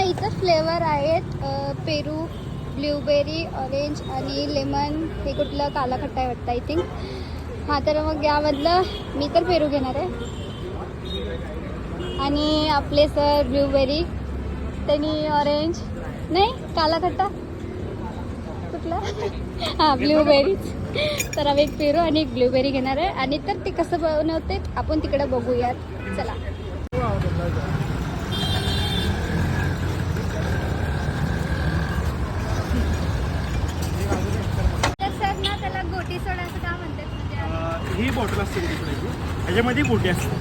इथं फ्लेवर आहेत पेरू ब्ल्यूबेरी ऑरेंज आणि लेमन हे कुठलं काला खट्टा आहे वाटतं आय थिंक हां तर मग यामधलं मी तर पेरू घेणार आहे. आणि आपले सर ब्ल्यूबेरी त्यांनी ऑरेंज नाही काला खट्टा कुठला हां ब्ल्यूबेरीज तर आम्ही एक पेरू आणि एक ब्लूबेरी घेणार आहे. आणि तर ते कसं बनवते आपण तिकडे बघूयात. चला. ना त्याला गोटी सोडा का म्हणतात ही बॉटल असते गोटी सोडायची ह्याच्यामध्ये गोटी असते.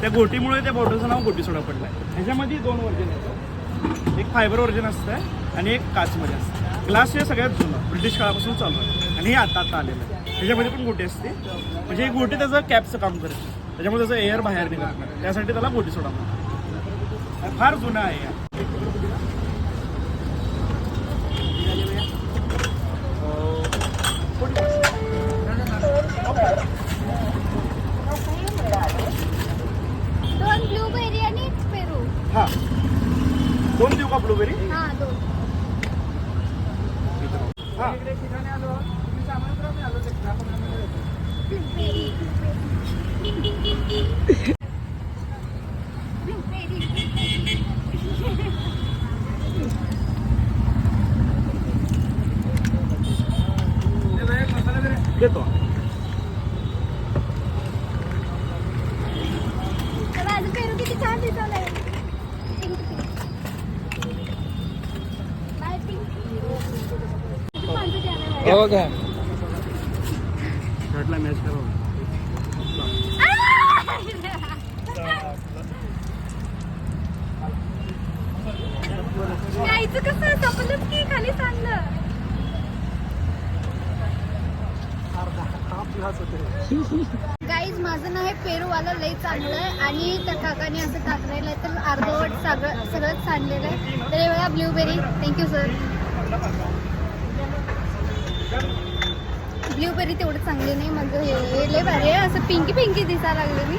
त्या गोटीमुळे त्या बॉटलचं नाव गोटी सोडा पडलं आहे ह्याच्यामध्ये दोन वर्जन येतं. एक फायबर वर्जन असतं आणि एक काचमध्ये असतं ग्लास हे सगळ्यात जुनं ब्रिटिश काळापासून चालू आहे. आणि हे आता आता आलेलं आहे. ह्याच्यामध्ये पण गोटी असते. म्हणजे ही गोटी त्याचं कॅपचं काम करते. त्याच्यामुळे त्याचं एअर बाहेर निघत नाही. त्यासाठी त्याला गोटी सोडा म्हणतात. फार जुनं आहे या दोन ब्लूबेरी आणि पेरू. हां. दोन देऊ का ब्लूबेरी? हां दोन हां ब्लूबेरी ब्लूबेरी देतो तर माझं पेरू किती छान दिसवलंय पिंक बाय पिंक किती माणसं छान आहे हो शर्टला मॅच करा. कसं की खाली चाललं. गाईज माझं ना हे पेरूवाला लई चांगलं आहे. आणि त्या काकाने असं टाकलेलं आहे तर अर्धवट सगळं सगळंच सांडलेलं आहे. तर हे बघा ब्ल्यूबेरी थँक्यू सर ब्ल्यूबेरी तेवढं चांगली नाही मग हे हे लय भारी आहे. असं पिंकी पिंकी दिसायला लागले मी.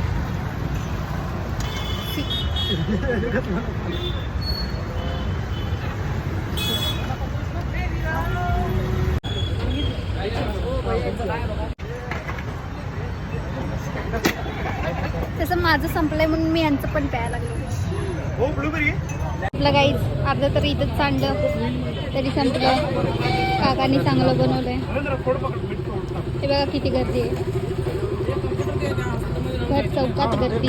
माझं संपलंय म्हणून मी यांचं पण प्यायला लागले. हो आपलं गाईज अर्ध तर इथंच सांडलं तरी संपलं. काकाने चांगलं बनवलंय. हे बघा किती गर्दी आहे. घर चौकात गर्दी.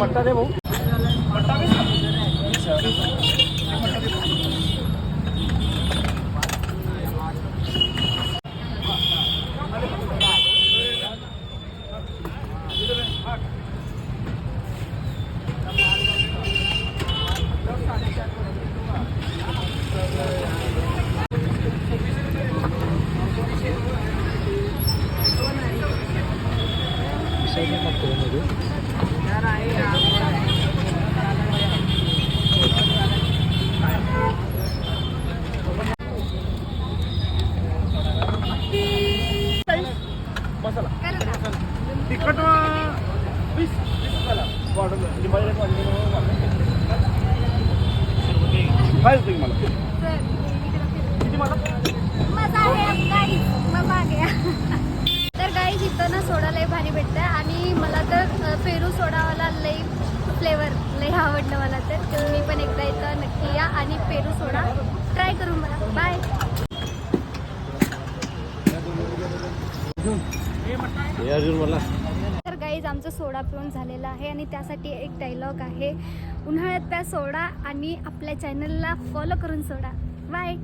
काय तुम्ही मला किती मला? मजा आहे गाईज मजा गया तर गाईज इथं ना सोडा लय भारी भेटतं आणि मला तर पेरू सोडावाला लई फ्लेवर लई आवडलं मला तर. तर मी पण एकदा इथं नक्की या आणि पेरू सोडा. ट्राय करू मला बाय अर्जुन मला. तर गाईज आमचं सोडा पिऊन झालेला आहे आणि त्यासाठी एक डायलॉग आहे. उन्हाळ्यात प्या सोडा आणि आपल्या चॅनलला फॉलो करून सोडा. बाय